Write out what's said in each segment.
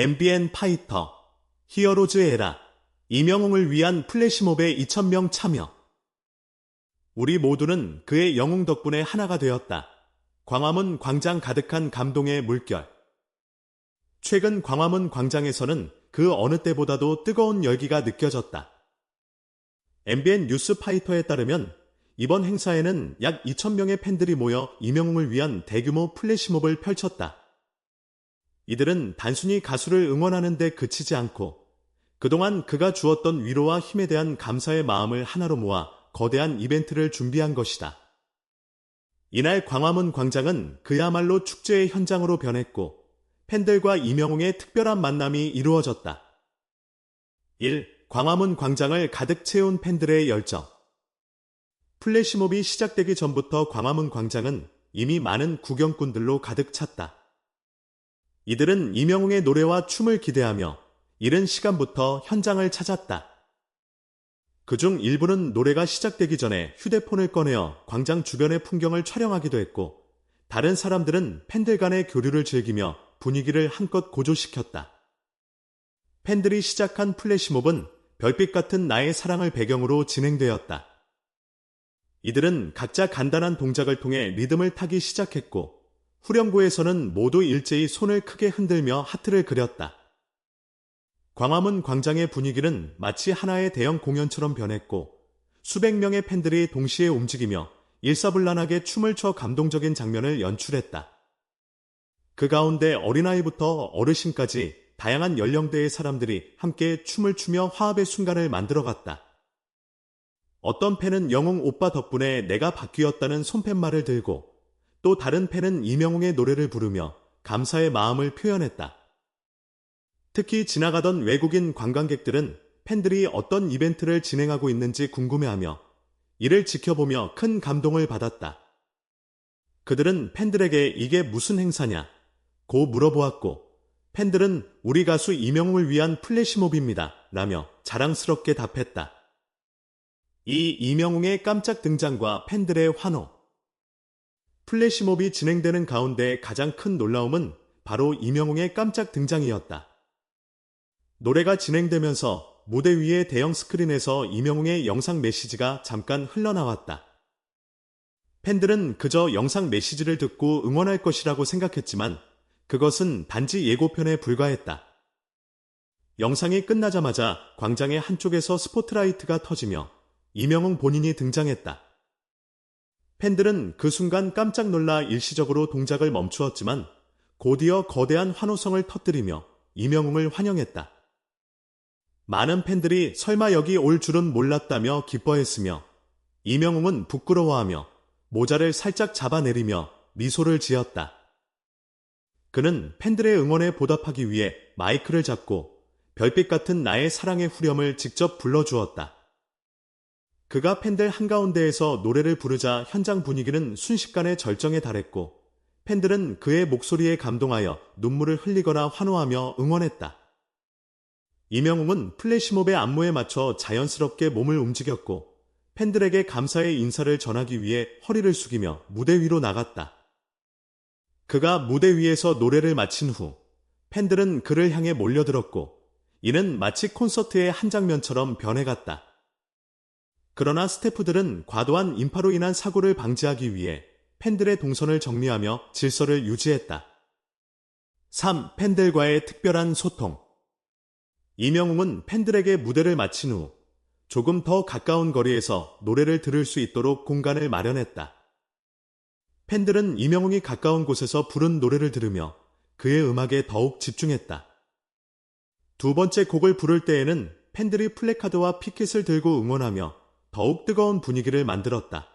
MBN 파이터, 히어로즈 에라, 이명웅을 위한 플래시몹에 2,000명 참여. 우리 모두는 그의 영웅 덕분에 하나가 되었다. 광화문 광장 가득한 감동의 물결. 최근 광화문 광장에서는 그 어느 때보다도 뜨거운 열기가 느껴졌다. MBN 뉴스 파이터에 따르면 이번 행사에는 약 2,000명의 팬들이 모여 이명웅을 위한 대규모 플래시몹을 펼쳤다. 이들은 단순히 가수를 응원하는 데 그치지 않고 그동안 그가 주었던 위로와 힘에 대한 감사의 마음을 하나로 모아 거대한 이벤트를 준비한 것이다. 이날 광화문 광장은 그야말로 축제의 현장으로 변했고 팬들과 이명웅의 특별한 만남이 이루어졌다. 1. 광화문 광장을 가득 채운 팬들의 열정. 플래시몹이 시작되기 전부터 광화문 광장은 이미 많은 구경꾼들로 가득 찼다. 이들은 이명웅의 노래와 춤을 기대하며 이른 시간부터 현장을 찾았다. 그중 일부는 노래가 시작되기 전에 휴대폰을 꺼내어 광장 주변의 풍경을 촬영하기도 했고, 다른 사람들은 팬들 간의 교류를 즐기며 분위기를 한껏 고조시켰다. 팬들이 시작한 플래시몹은 별빛 같은 나의 사랑을 배경으로 진행되었다. 이들은 각자 간단한 동작을 통해 리듬을 타기 시작했고, 후렴구에서는 모두 일제히 손을 크게 흔들며 하트를 그렸다. 광화문 광장의 분위기는 마치 하나의 대형 공연처럼 변했고 수백 명의 팬들이 동시에 움직이며 일사불란하게 춤을 춰 감동적인 장면을 연출했다. 그 가운데 어린아이부터 어르신까지 다양한 연령대의 사람들이 함께 춤을 추며 화합의 순간을 만들어갔다. 어떤 팬은 영웅 오빠 덕분에 내가 바뀌었다는 손팻말을 들고 또 다른 팬은 이명웅의 노래를 부르며 감사의 마음을 표현했다. 특히 지나가던 외국인 관광객들은 팬들이 어떤 이벤트를 진행하고 있는지 궁금해하며 이를 지켜보며 큰 감동을 받았다. 그들은 팬들에게 이게 무슨 행사냐? 고 물어보았고 팬들은 우리 가수 이명웅을 위한 플래시몹입니다. 라며 자랑스럽게 답했다. 이 이명웅의 깜짝 등장과 팬들의 환호. 플래시몹이 진행되는 가운데 가장 큰 놀라움은 바로 이명웅의 깜짝 등장이었다. 노래가 진행되면서 무대 위의 대형 스크린에서 이명웅의 영상 메시지가 잠깐 흘러나왔다. 팬들은 그저 영상 메시지를 듣고 응원할 것이라고 생각했지만 그것은 단지 예고편에 불과했다. 영상이 끝나자마자 광장의 한쪽에서 스포트라이트가 터지며 이명웅 본인이 등장했다. 팬들은 그 순간 깜짝 놀라 일시적으로 동작을 멈추었지만 곧이어 거대한 환호성을 터뜨리며 이명웅을 환영했다. 많은 팬들이 설마 여기 올 줄은 몰랐다며 기뻐했으며 이명웅은 부끄러워하며 모자를 살짝 잡아내리며 미소를 지었다. 그는 팬들의 응원에 보답하기 위해 마이크를 잡고 별빛 같은 나의 사랑의 후렴을 직접 불러주었다. 그가 팬들 한가운데에서 노래를 부르자 현장 분위기는 순식간에 절정에 달했고 팬들은 그의 목소리에 감동하여 눈물을 흘리거나 환호하며 응원했다. 이명웅은 플래시몹의 안무에 맞춰 자연스럽게 몸을 움직였고 팬들에게 감사의 인사를 전하기 위해 허리를 숙이며 무대 위로 나갔다. 그가 무대 위에서 노래를 마친 후 팬들은 그를 향해 몰려들었고 이는 마치 콘서트의 한 장면처럼 변해갔다. 그러나 스태프들은 과도한 인파로 인한 사고를 방지하기 위해 팬들의 동선을 정리하며 질서를 유지했다. 3. 팬들과의 특별한 소통 이명웅은 팬들에게 무대를 마친 후 조금 더 가까운 거리에서 노래를 들을 수 있도록 공간을 마련했다. 팬들은 이명웅이 가까운 곳에서 부른 노래를 들으며 그의 음악에 더욱 집중했다. 두 번째 곡을 부를 때에는 팬들이 플래카드와 피켓을 들고 응원하며 더욱 뜨거운 분위기를 만들었다.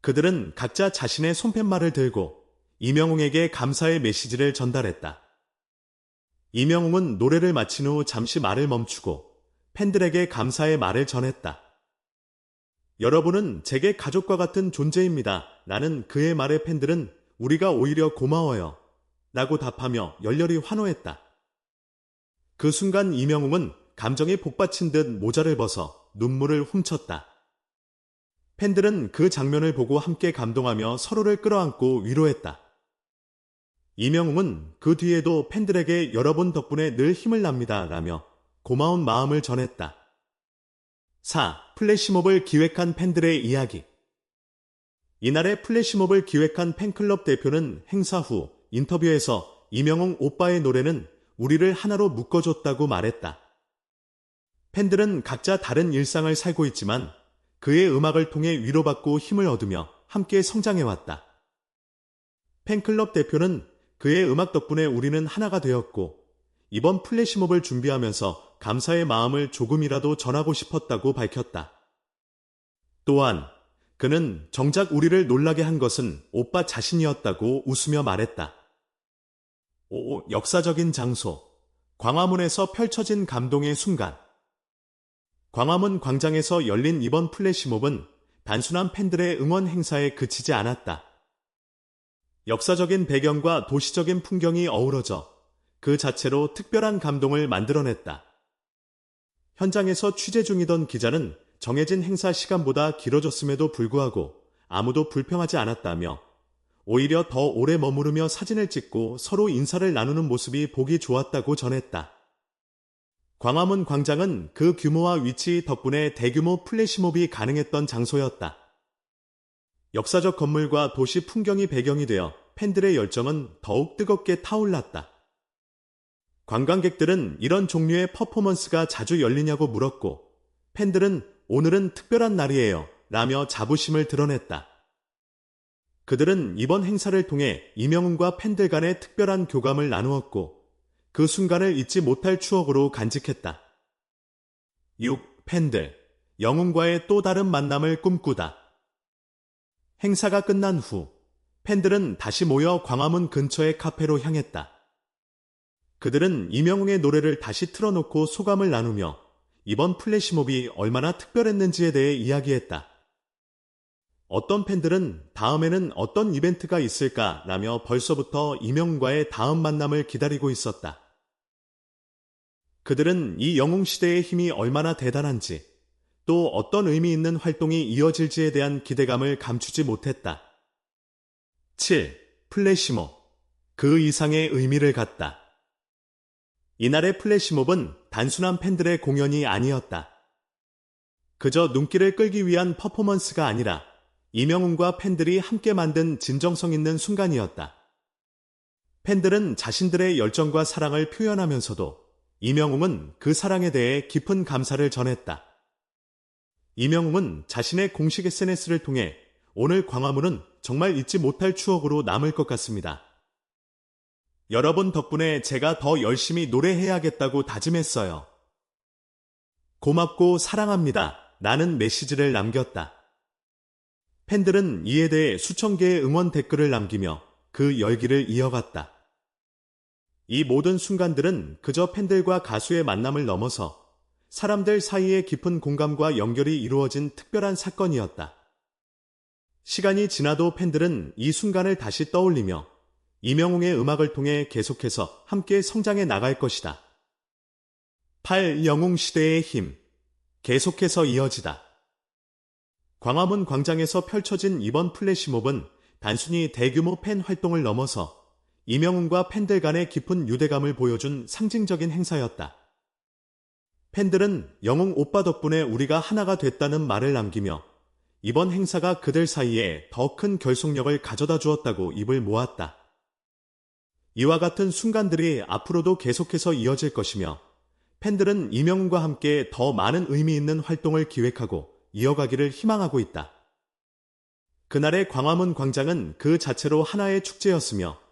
그들은 각자 자신의 손팻말을 들고 이명웅에게 감사의 메시지를 전달했다. 이명웅은 노래를 마친 후 잠시 말을 멈추고 팬들에게 감사의 말을 전했다. 여러분은 제게 가족과 같은 존재입니다. 라는 그의 말에 팬들은 우리가 오히려 고마워요. 라고 답하며 열렬히 환호했다. 그 순간 이명웅은 감정이 복받친 듯 모자를 벗어 눈물을 훔쳤다. 팬들은 그 장면을 보고 함께 감동하며 서로를 끌어안고 위로했다. 이명웅은 그 뒤에도 팬들에게 여러분 덕분에 늘 힘을 납니다. 라며 고마운 마음을 전했다. 4. 플래시몹을 기획한 팬들의 이야기. 이날의 플래시몹을 기획한 팬클럽 대표는 행사 후 인터뷰에서 이명웅 오빠의 노래는 우리를 하나로 묶어줬다고 말했다. 팬들은 각자 다른 일상을 살고 있지만 그의 음악을 통해 위로받고 힘을 얻으며 함께 성장해왔다. 팬클럽 대표는 그의 음악 덕분에 우리는 하나가 되었고 이번 플래시몹을 준비하면서 감사의 마음을 조금이라도 전하고 싶었다고 밝혔다. 또한 그는 정작 우리를 놀라게 한 것은 오빠 자신이었다고 웃으며 말했다. 오, 역사적인 장소. 광화문에서 펼쳐진 감동의 순간. 광화문 광장에서 열린 이번 플래시몹은 단순한 팬들의 응원 행사에 그치지 않았다. 역사적인 배경과 도시적인 풍경이 어우러져 그 자체로 특별한 감동을 만들어냈다. 현장에서 취재 중이던 기자는 정해진 행사 시간보다 길어졌음에도 불구하고 아무도 불평하지 않았다며 오히려 더 오래 머무르며 사진을 찍고 서로 인사를 나누는 모습이 보기 좋았다고 전했다. 광화문 광장은 그 규모와 위치 덕분에 대규모 플래시몹이 가능했던 장소였다. 역사적 건물과 도시 풍경이 배경이 되어 팬들의 열정은 더욱 뜨겁게 타올랐다. 관광객들은 이런 종류의 퍼포먼스가 자주 열리냐고 물었고, 팬들은 오늘은 특별한 날이에요. 라며 자부심을 드러냈다. 그들은 이번 행사를 통해 이명훈과 팬들 간의 특별한 교감을 나누었고, 그 순간을 잊지 못할 추억으로 간직했다. 6. 팬들. 영웅과의 또 다른 만남을 꿈꾸다. 행사가 끝난 후 팬들은 다시 모여 광화문 근처의 카페로 향했다. 그들은 이명웅의 노래를 다시 틀어놓고 소감을 나누며 이번 플래시몹이 얼마나 특별했는지에 대해 이야기했다. 어떤 팬들은 다음에는 어떤 이벤트가 있을까 라며 벌써부터 이명웅과의 다음 만남을 기다리고 있었다. 그들은 이 영웅시대의 힘이 얼마나 대단한지 또 어떤 의미 있는 활동이 이어질지에 대한 기대감을 감추지 못했다. 7. 플래시몹. 그 이상의 의미를 갖다. 이날의 플래시몹은 단순한 팬들의 공연이 아니었다. 그저 눈길을 끌기 위한 퍼포먼스가 아니라 이명훈과 팬들이 함께 만든 진정성 있는 순간이었다. 팬들은 자신들의 열정과 사랑을 표현하면서도 이명웅은 그 사랑에 대해 깊은 감사를 전했다. 이명웅은 자신의 공식 SNS를 통해 오늘 광화문은 정말 잊지 못할 추억으로 남을 것 같습니다. 여러분 덕분에 제가 더 열심히 노래해야겠다고 다짐했어요. 고맙고 사랑합니다. 나는 메시지를 남겼다. 팬들은 이에 대해 수천 개의 응원 댓글을 남기며 그 열기를 이어갔다. 이 모든 순간들은 그저 팬들과 가수의 만남을 넘어서 사람들 사이에 깊은 공감과 연결이 이루어진 특별한 사건이었다. 시간이 지나도 팬들은 이 순간을 다시 떠올리며 이명웅의 음악을 통해 계속해서 함께 성장해 나갈 것이다. 8. 영웅 시대의 힘. 계속해서 이어지다. 광화문 광장에서 펼쳐진 이번 플래시몹은 단순히 대규모 팬 활동을 넘어서 이명웅과 팬들 간의 깊은 유대감을 보여준 상징적인 행사였다. 팬들은 영웅 오빠 덕분에 우리가 하나가 됐다는 말을 남기며 이번 행사가 그들 사이에 더 큰 결속력을 가져다 주었다고 입을 모았다. 이와 같은 순간들이 앞으로도 계속해서 이어질 것이며 팬들은 이명훈과 함께 더 많은 의미 있는 활동을 기획하고 이어가기를 희망하고 있다. 그날의 광화문 광장은 그 자체로 하나의 축제였으며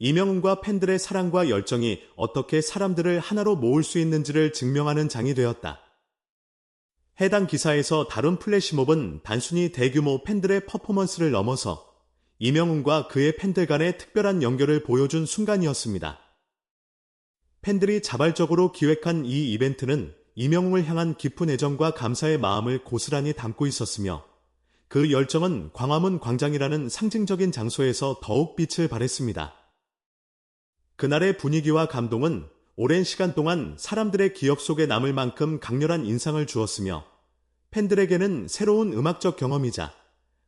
이명훈과 팬들의 사랑과 열정이 어떻게 사람들을 하나로 모을 수 있는지를 증명하는 장이 되었다. 해당 기사에서 다룬 플래시몹은 단순히 대규모 팬들의 퍼포먼스를 넘어서 이명훈과 그의 팬들 간의 특별한 연결을 보여준 순간이었습니다. 팬들이 자발적으로 기획한 이 이벤트는 이명웅을 향한 깊은 애정과 감사의 마음을 고스란히 담고 있었으며 그 열정은 광화문 광장이라는 상징적인 장소에서 더욱 빛을 발했습니다. 그날의 분위기와 감동은 오랜 시간 동안 사람들의 기억 속에 남을 만큼 강렬한 인상을 주었으며 팬들에게는 새로운 음악적 경험이자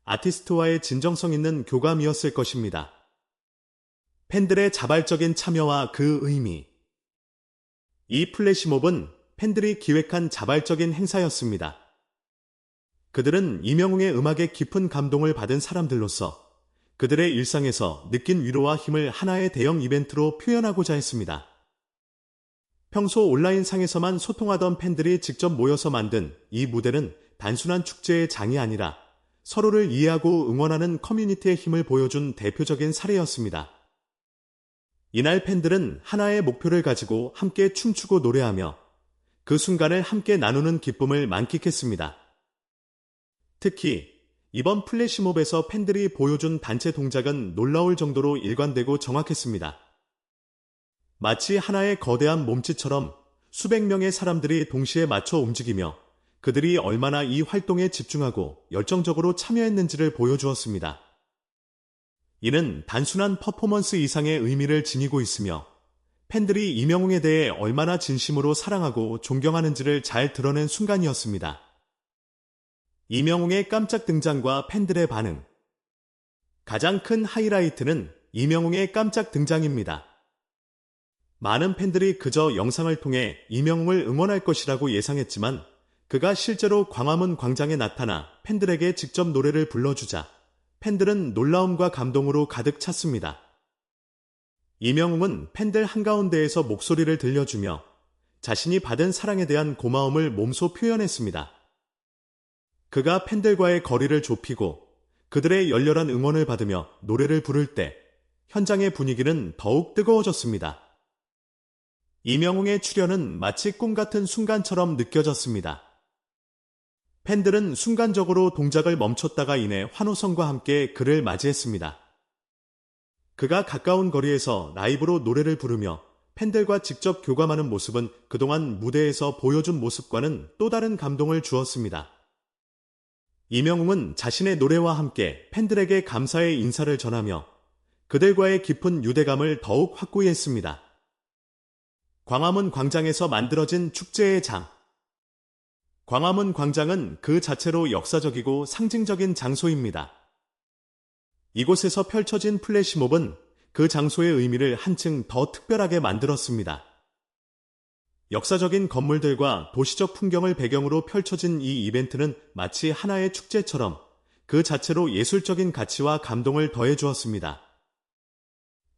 아티스트와의 진정성 있는 교감이었을 것입니다. 팬들의 자발적인 참여와 그 의미. 이 플래시몹은 팬들이 기획한 자발적인 행사였습니다. 그들은 이명웅의 음악에 깊은 감동을 받은 사람들로서 그들의 일상에서 느낀 위로와 힘을 하나의 대형 이벤트로 표현하고자 했습니다. 평소 온라인상에서만 소통하던 팬들이 직접 모여서 만든 이 무대는 단순한 축제의 장이 아니라 서로를 이해하고 응원하는 커뮤니티의 힘을 보여준 대표적인 사례였습니다. 이날 팬들은 하나의 목표를 가지고 함께 춤추고 노래하며 그 순간을 함께 나누는 기쁨을 만끽했습니다. 특히 이번 플래시몹에서 팬들이 보여준 단체 동작은 놀라울 정도로 일관되고 정확했습니다. 마치 하나의 거대한 몸짓처럼 수백 명의 사람들이 동시에 맞춰 움직이며 그들이 얼마나 이 활동에 집중하고 열정적으로 참여했는지를 보여주었습니다. 이는 단순한 퍼포먼스 이상의 의미를 지니고 있으며 팬들이 이명웅에 대해 얼마나 진심으로 사랑하고 존경하는지를 잘 드러낸 순간이었습니다. 이명웅의 깜짝 등장과 팬들의 반응. 가장 큰 하이라이트는 이명웅의 깜짝 등장입니다. 많은 팬들이 그저 영상을 통해 이명웅을 응원할 것이라고 예상했지만 그가 실제로 광화문 광장에 나타나 팬들에게 직접 노래를 불러주자 팬들은 놀라움과 감동으로 가득 찼습니다. 이명웅은 팬들 한가운데에서 목소리를 들려주며 자신이 받은 사랑에 대한 고마움을 몸소 표현했습니다. 그가 팬들과의 거리를 좁히고 그들의 열렬한 응원을 받으며 노래를 부를 때 현장의 분위기는 더욱 뜨거워졌습니다. 이명웅의 출연은 마치 꿈 같은 순간처럼 느껴졌습니다. 팬들은 순간적으로 동작을 멈췄다가 이내 환호성과 함께 그를 맞이했습니다. 그가 가까운 거리에서 라이브로 노래를 부르며 팬들과 직접 교감하는 모습은 그동안 무대에서 보여준 모습과는 또 다른 감동을 주었습니다. 이명웅은 자신의 노래와 함께 팬들에게 감사의 인사를 전하며 그들과의 깊은 유대감을 더욱 확고히 했습니다. 광화문 광장에서 만들어진 축제의 장. 광화문 광장은 그 자체로 역사적이고 상징적인 장소입니다. 이곳에서 펼쳐진 플래시몹은 그 장소의 의미를 한층 더 특별하게 만들었습니다. 역사적인 건물들과 도시적 풍경을 배경으로 펼쳐진 이 이벤트는 마치 하나의 축제처럼 그 자체로 예술적인 가치와 감동을 더해 주었습니다.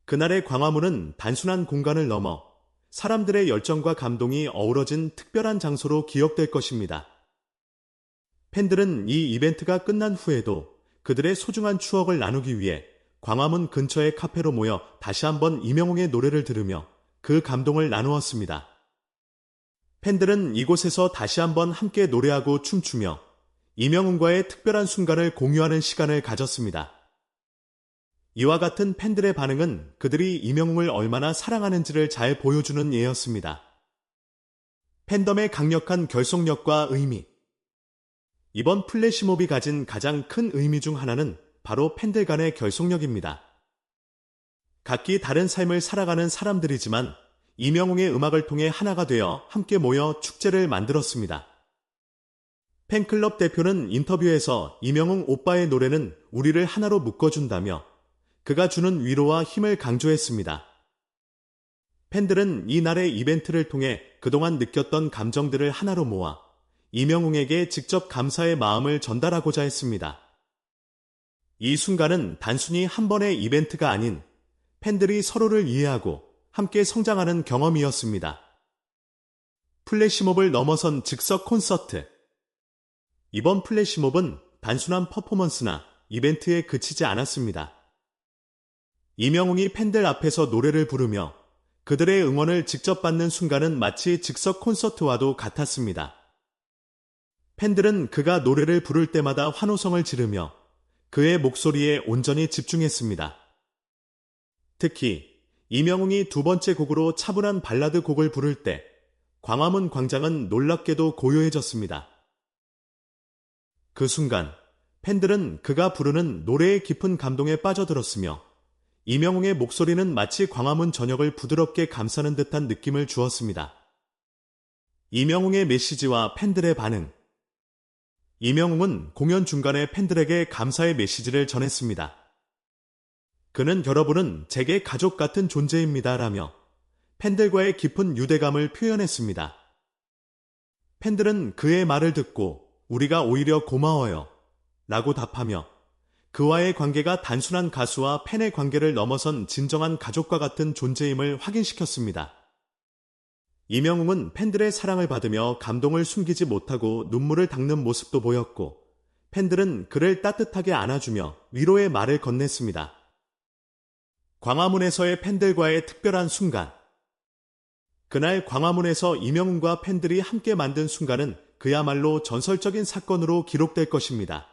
그날의 광화문은 단순한 공간을 넘어 사람들의 열정과 감동이 어우러진 특별한 장소로 기억될 것입니다. 팬들은 이 이벤트가 끝난 후에도 그들의 소중한 추억을 나누기 위해 광화문 근처의 카페로 모여 다시 한번 이명웅의 노래를 들으며 그 감동을 나누었습니다. 팬들은 이곳에서 다시 한번 함께 노래하고 춤추며 이명웅과의 특별한 순간을 공유하는 시간을 가졌습니다. 이와 같은 팬들의 반응은 그들이 이명웅을 얼마나 사랑하는지를 잘 보여주는 예였습니다. 팬덤의 강력한 결속력과 의미. 이번 플래시몹이 가진 가장 큰 의미 중 하나는 바로 팬들 간의 결속력입니다. 각기 다른 삶을 살아가는 사람들이지만 이명웅의 음악을 통해 하나가 되어 함께 모여 축제를 만들었습니다. 팬클럽 대표는 인터뷰에서 이명웅 오빠의 노래는 우리를 하나로 묶어준다며 그가 주는 위로와 힘을 강조했습니다. 팬들은 이날의 이벤트를 통해 그동안 느꼈던 감정들을 하나로 모아 이명웅에게 직접 감사의 마음을 전달하고자 했습니다. 이 순간은 단순히 한 번의 이벤트가 아닌 팬들이 서로를 이해하고 함께 성장하는 경험이었습니다. 플래시몹을 넘어선 즉석 콘서트. 이번 플래시몹은 단순한 퍼포먼스나 이벤트에 그치지 않았습니다. 이명웅이 팬들 앞에서 노래를 부르며 그들의 응원을 직접 받는 순간은 마치 즉석 콘서트와도 같았습니다. 팬들은 그가 노래를 부를 때마다 환호성을 지르며 그의 목소리에 온전히 집중했습니다. 특히 이명웅이 두 번째 곡으로 차분한 발라드 곡을 부를 때 광화문 광장은 놀랍게도 고요해졌습니다. 그 순간 팬들은 그가 부르는 노래의 깊은 감동에 빠져들었으며 이명웅의 목소리는 마치 광화문 전역을 부드럽게 감싸는 듯한 느낌을 주었습니다. 이명웅의 메시지와 팬들의 반응. 이명웅은 공연 중간에 팬들에게 감사의 메시지를 전했습니다. 그는 여러분은 제게 가족 같은 존재입니다. 라며 팬들과의 깊은 유대감을 표현했습니다. 팬들은 그의 말을 듣고 우리가 오히려 고마워요. 라고 답하며 그와의 관계가 단순한 가수와 팬의 관계를 넘어선 진정한 가족과 같은 존재임을 확인시켰습니다. 이명웅은 팬들의 사랑을 받으며 감동을 숨기지 못하고 눈물을 닦는 모습도 보였고 팬들은 그를 따뜻하게 안아주며 위로의 말을 건넸습니다. 광화문에서의 팬들과의 특별한 순간. 그날 광화문에서 이명웅과 팬들이 함께 만든 순간은 그야말로 전설적인 사건으로 기록될 것입니다.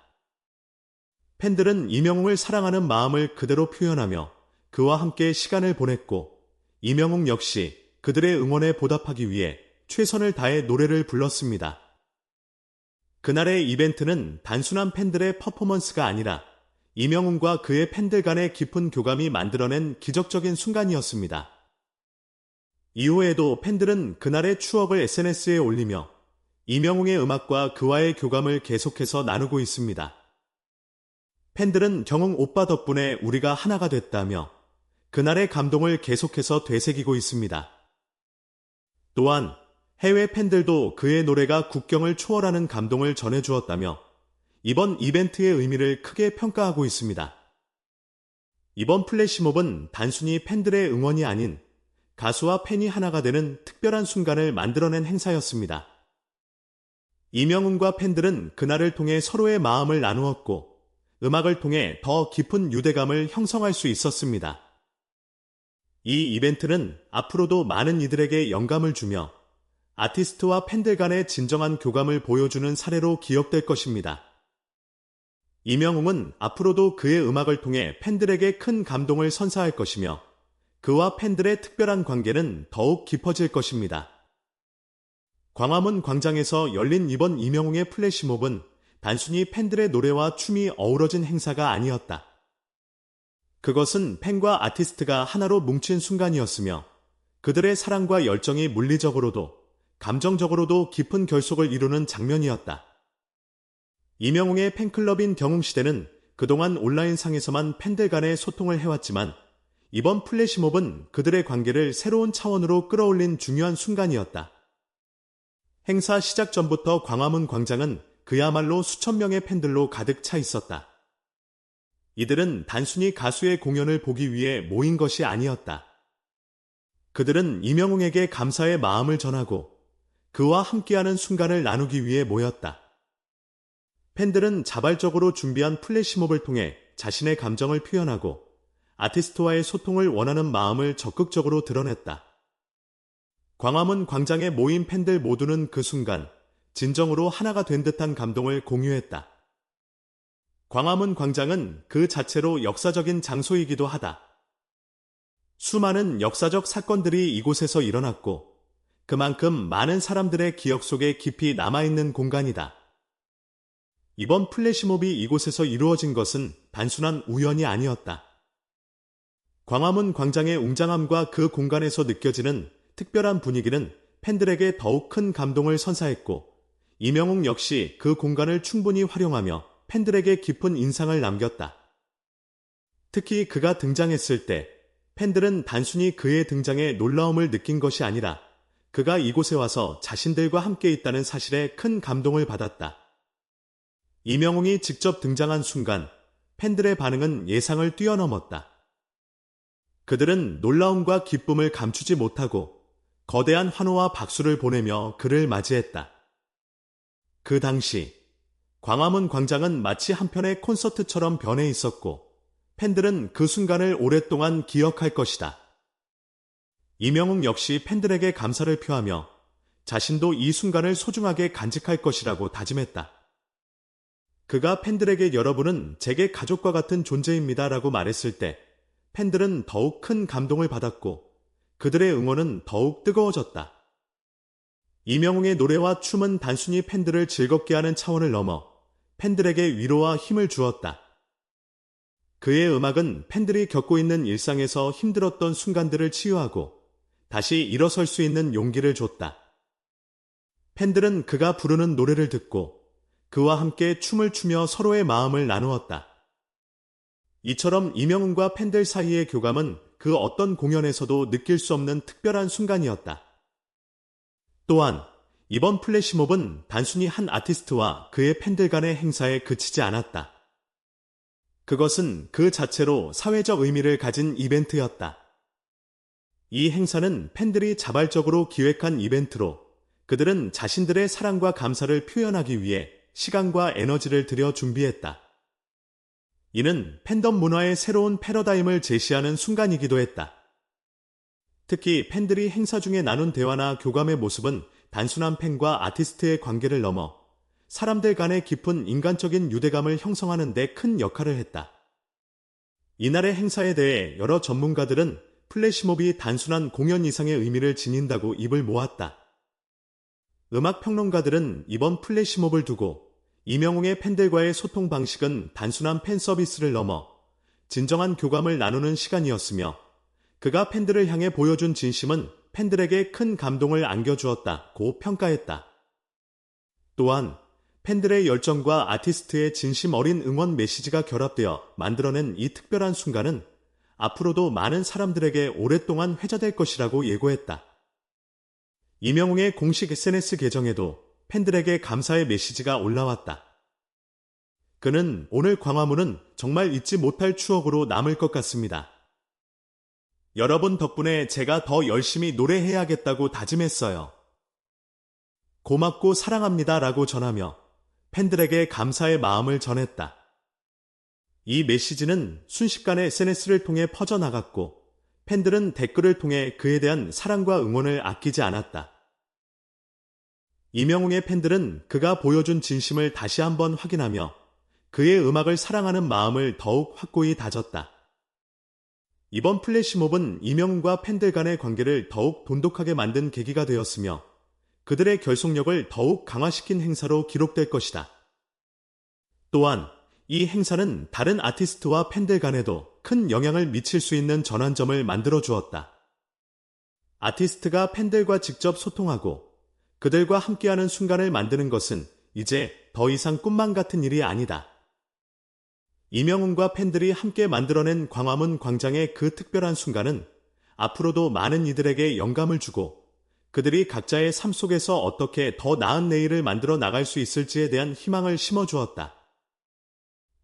팬들은 이명웅을 사랑하는 마음을 그대로 표현하며 그와 함께 시간을 보냈고 이명웅 역시 그들의 응원에 보답하기 위해 최선을 다해 노래를 불렀습니다. 그날의 이벤트는 단순한 팬들의 퍼포먼스가 아니라 이명웅과 그의 팬들 간의 깊은 교감이 만들어낸 기적적인 순간이었습니다. 이후에도 팬들은 그날의 추억을 SNS에 올리며 이명웅의 음악과 그와의 교감을 계속해서 나누고 있습니다. 팬들은 경웅 오빠 덕분에 우리가 하나가 됐다며 그날의 감동을 계속해서 되새기고 있습니다. 또한 해외 팬들도 그의 노래가 국경을 초월하는 감동을 전해주었다며 이번 이벤트의 의미를 크게 평가하고 있습니다. 이번 플래시몹은 단순히 팬들의 응원이 아닌 가수와 팬이 하나가 되는 특별한 순간을 만들어낸 행사였습니다. 이명훈과 팬들은 그날을 통해 서로의 마음을 나누었고 음악을 통해 더 깊은 유대감을 형성할 수 있었습니다. 이 이벤트는 앞으로도 많은 이들에게 영감을 주며 아티스트와 팬들 간의 진정한 교감을 보여주는 사례로 기억될 것입니다. 이명웅은 앞으로도 그의 음악을 통해 팬들에게 큰 감동을 선사할 것이며 그와 팬들의 특별한 관계는 더욱 깊어질 것입니다. 광화문 광장에서 열린 이번 이명웅의 플래시몹은 단순히 팬들의 노래와 춤이 어우러진 행사가 아니었다. 그것은 팬과 아티스트가 하나로 뭉친 순간이었으며 그들의 사랑과 열정이 물리적으로도 감정적으로도 깊은 결속을 이루는 장면이었다. 이명웅의 팬클럽인 경웅시대는 그동안 온라인상에서만 팬들 간의 소통을 해왔지만 이번 플래시몹은 그들의 관계를 새로운 차원으로 끌어올린 중요한 순간이었다. 행사 시작 전부터 광화문 광장은 그야말로 수천 명의 팬들로 가득 차 있었다. 이들은 단순히 가수의 공연을 보기 위해 모인 것이 아니었다. 그들은 이명웅에게 감사의 마음을 전하고 그와 함께하는 순간을 나누기 위해 모였다. 팬들은 자발적으로 준비한 플래시몹을 통해 자신의 감정을 표현하고 아티스트와의 소통을 원하는 마음을 적극적으로 드러냈다. 광화문 광장에 모인 팬들 모두는 그 순간 진정으로 하나가 된 듯한 감동을 공유했다. 광화문 광장은 그 자체로 역사적인 장소이기도 하다. 수많은 역사적 사건들이 이곳에서 일어났고 그만큼 많은 사람들의 기억 속에 깊이 남아있는 공간이다. 이번 플래시몹이 이곳에서 이루어진 것은 단순한 우연이 아니었다. 광화문 광장의 웅장함과 그 공간에서 느껴지는 특별한 분위기는 팬들에게 더욱 큰 감동을 선사했고 이명웅 역시 그 공간을 충분히 활용하며 팬들에게 깊은 인상을 남겼다. 특히 그가 등장했을 때 팬들은 단순히 그의 등장에 놀라움을 느낀 것이 아니라 그가 이곳에 와서 자신들과 함께 있다는 사실에 큰 감동을 받았다. 이명웅이 직접 등장한 순간 팬들의 반응은 예상을 뛰어넘었다. 그들은 놀라움과 기쁨을 감추지 못하고 거대한 환호와 박수를 보내며 그를 맞이했다. 그 당시 광화문 광장은 마치 한편의 콘서트처럼 변해 있었고 팬들은 그 순간을 오랫동안 기억할 것이다. 이명웅 역시 팬들에게 감사를 표하며 자신도 이 순간을 소중하게 간직할 것이라고 다짐했다. 그가 팬들에게 여러분은 제게 가족과 같은 존재입니다 라고 말했을 때 팬들은 더욱 큰 감동을 받았고 그들의 응원은 더욱 뜨거워졌다. 이명웅의 노래와 춤은 단순히 팬들을 즐겁게 하는 차원을 넘어 팬들에게 위로와 힘을 주었다. 그의 음악은 팬들이 겪고 있는 일상에서 힘들었던 순간들을 치유하고 다시 일어설 수 있는 용기를 줬다. 팬들은 그가 부르는 노래를 듣고 그와 함께 춤을 추며 서로의 마음을 나누었다. 이처럼 이명훈과 팬들 사이의 교감은 그 어떤 공연에서도 느낄 수 없는 특별한 순간이었다. 또한 이번 플래시몹은 단순히 한 아티스트와 그의 팬들 간의 행사에 그치지 않았다. 그것은 그 자체로 사회적 의미를 가진 이벤트였다. 이 행사는 팬들이 자발적으로 기획한 이벤트로 그들은 자신들의 사랑과 감사를 표현하기 위해 시간과 에너지를 들여 준비했다. 이는 팬덤 문화의 새로운 패러다임을 제시하는 순간이기도 했다. 특히 팬들이 행사 중에 나눈 대화나 교감의 모습은 단순한 팬과 아티스트의 관계를 넘어 사람들 간의 깊은 인간적인 유대감을 형성하는 데 큰 역할을 했다. 이날의 행사에 대해 여러 전문가들은 플래시몹이 단순한 공연 이상의 의미를 지닌다고 입을 모았다. 음악 평론가들은 이번 플래시몹을 두고 이명웅의 팬들과의 소통 방식은 단순한 팬 서비스를 넘어 진정한 교감을 나누는 시간이었으며 그가 팬들을 향해 보여준 진심은 팬들에게 큰 감동을 안겨주었다고 평가했다. 또한 팬들의 열정과 아티스트의 진심 어린 응원 메시지가 결합되어 만들어낸 이 특별한 순간은 앞으로도 많은 사람들에게 오랫동안 회자될 것이라고 예고했다. 이명웅의 공식 SNS 계정에도 팬들에게 감사의 메시지가 올라왔다. 그는 오늘 광화문은 정말 잊지 못할 추억으로 남을 것 같습니다. 여러분 덕분에 제가 더 열심히 노래해야겠다고 다짐했어요. 고맙고 사랑합니다 라고 전하며 팬들에게 감사의 마음을 전했다. 이 메시지는 순식간에 SNS를 통해 퍼져나갔고 팬들은 댓글을 통해 그에 대한 사랑과 응원을 아끼지 않았다. 이명웅의 팬들은 그가 보여준 진심을 다시 한번 확인하며 그의 음악을 사랑하는 마음을 더욱 확고히 다졌다. 이번 플래시몹은 이명웅과 팬들 간의 관계를 더욱 돈독하게 만든 계기가 되었으며 그들의 결속력을 더욱 강화시킨 행사로 기록될 것이다. 또한 이 행사는 다른 아티스트와 팬들 간에도 큰 영향을 미칠 수 있는 전환점을 만들어 주었다. 아티스트가 팬들과 직접 소통하고 그들과 함께하는 순간을 만드는 것은 이제 더 이상 꿈만 같은 일이 아니다. 이명훈과 팬들이 함께 만들어낸 광화문 광장의 그 특별한 순간은 앞으로도 많은 이들에게 영감을 주고 그들이 각자의 삶 속에서 어떻게 더 나은 내일을 만들어 나갈 수 있을지에 대한 희망을 심어 주었다.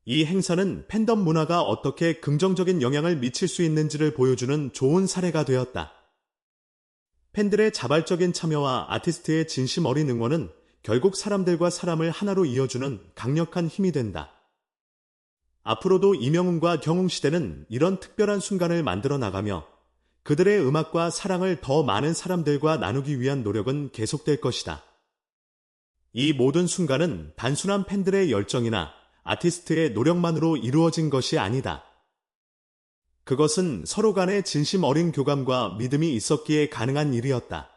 이 행사는 팬덤 문화가 어떻게 긍정적인 영향을 미칠 수 있는지를 보여주는 좋은 사례가 되었다. 팬들의 자발적인 참여와 아티스트의 진심 어린 응원은 결국 사람들과 사람을 하나로 이어주는 강력한 힘이 된다. 앞으로도 이명훈과 경웅 시대는 이런 특별한 순간을 만들어 나가며 그들의 음악과 사랑을 더 많은 사람들과 나누기 위한 노력은 계속될 것이다. 이 모든 순간은 단순한 팬들의 열정이나 아티스트의 노력만으로 이루어진 것이 아니다. 그것은 서로 간의 진심 어린 교감과 믿음이 있었기에 가능한 일이었다.